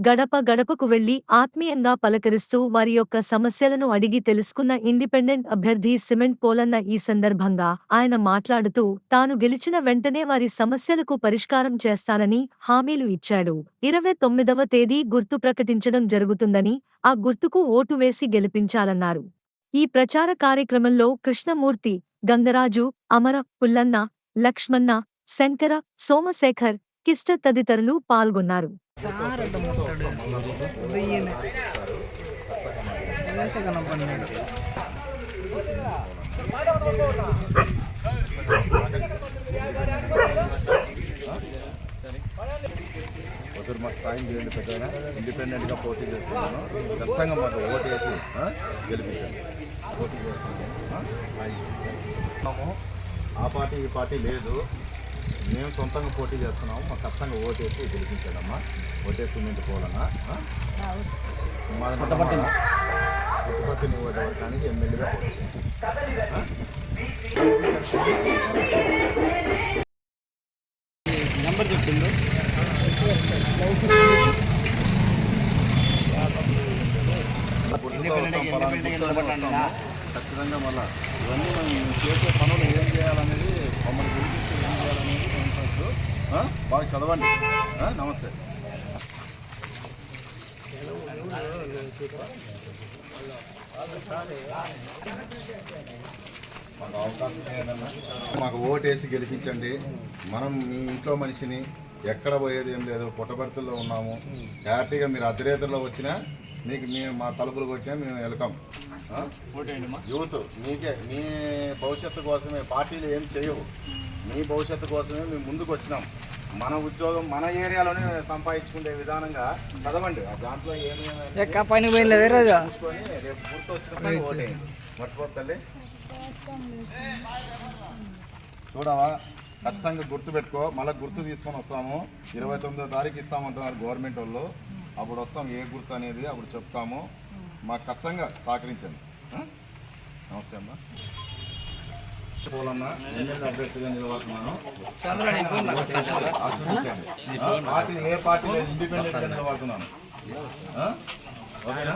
గడప గడపకు వెళ్ళి ఆత్మీయంగా పలకరిస్తూ వారి యొక్క సమస్యలను అడిగి తెలుసుకున్న ఇండిపెండెంట్ అభ్యర్థి సిమెంట్ పోలన్న ఈ సందర్భంగా ఆయన మాట్లాడుతూ తాను గెలిచిన వెంటనే వారి సమస్యలకు పరిష్కారం చేస్తానని హామీలు ఇచ్చాడు. ఇరవై తొమ్మిదవ తేదీ గుర్తు ప్రకటించడం జరుగుతుందని ఆ గుర్తుకు ఓటు వేసి గెలిపించాలన్నారు. ఈ ప్రచార కార్యక్రమంలో కృష్ణమూర్తి గంగరాజు అమర పుల్లన్న లక్ష్మణ శంకర సోమశేఖర్ కిష్ట తదితరులు పాల్గొన్నారు ఒకరు మాకు సాయం చేయండి పెద్దగా ఇండిపెండెంట్గా పోటీ చేస్తున్నాను ఖచ్చితంగా మాకు ఓటేసి ఆ, గెలిపించండి పోటీ చేస్తున్నాము. ఆ పార్టీ ఈ పార్టీ లేదు మేము సొంతంగా పోటీ చేస్తున్నాము మాకు ఖచ్చితంగా ఓటేసి గెలిపించండి అమ్మా ఓటేసి పోవాలన్నా మాది పుట్టపర్తి పుట్టపర్తి నియోజకవర్గానికి ఎమ్మెల్యేగా? నెంబర్ చెప్పిండు. ఖచ్చితంగా మళ్ళా ఇవన్నీ మనం చేసే బాగా చదవండి? నమస్తే. మాకు అవకాశం ఏదన్నా? మాకు ఓటేసి గెలిపించండి. మనం మీ ఇంట్లో మనిషిని ఎక్కడ పోయేది ఏం లేదు పుట్టబర్తుల్లో ఉన్నాము. హ్యాపీగా మీరు అర్ధరేతుల్లో వచ్చినా మీకు మీ మా తలుపులు కొట్టినా మేము వెల్కమ్? యూత్ మీకే మీ భవిష్యత్తు కోసమే పార్టీలు ఏం చేయవు. మీ భవిష్యత్తు కోసమే మేము ముందుకు వచ్చినాం. మన ఉద్యోగం మన ఏరియాలోనే సంపాదించుకునే విధానంగా చదవండి. దాంట్లో ఎక్క పని పోయినలేదు రోజు చూసుకొని రేపు గుర్తు వచ్చిన ఓటేయండి చూడవా? ఖచ్చితంగా గుర్తు పెట్టుకో. మళ్ళీ గుర్తు తీసుకొని వస్తాము. ఇరవై తొమ్మిదో తారీఖు ఇస్తామంటున్నారు గవర్నమెంట్ వాళ్ళు. అప్పుడు వస్తాం. ఏ గుర్తు అనేది అప్పుడు చెప్తాము. మాకు ఖచ్చితంగా సహకరించండి? నమస్తే అమ్మా. పోలన్న ఎమ్మెల్యే అభ్యర్థిగా నిలబడుతున్నాను ఆశీర్వదించండి. ఆ? పార్టీ ఏ పార్టీ లేదు ఇండిపెండెంట్గా నిలబడుతున్నాను? ఓకేనా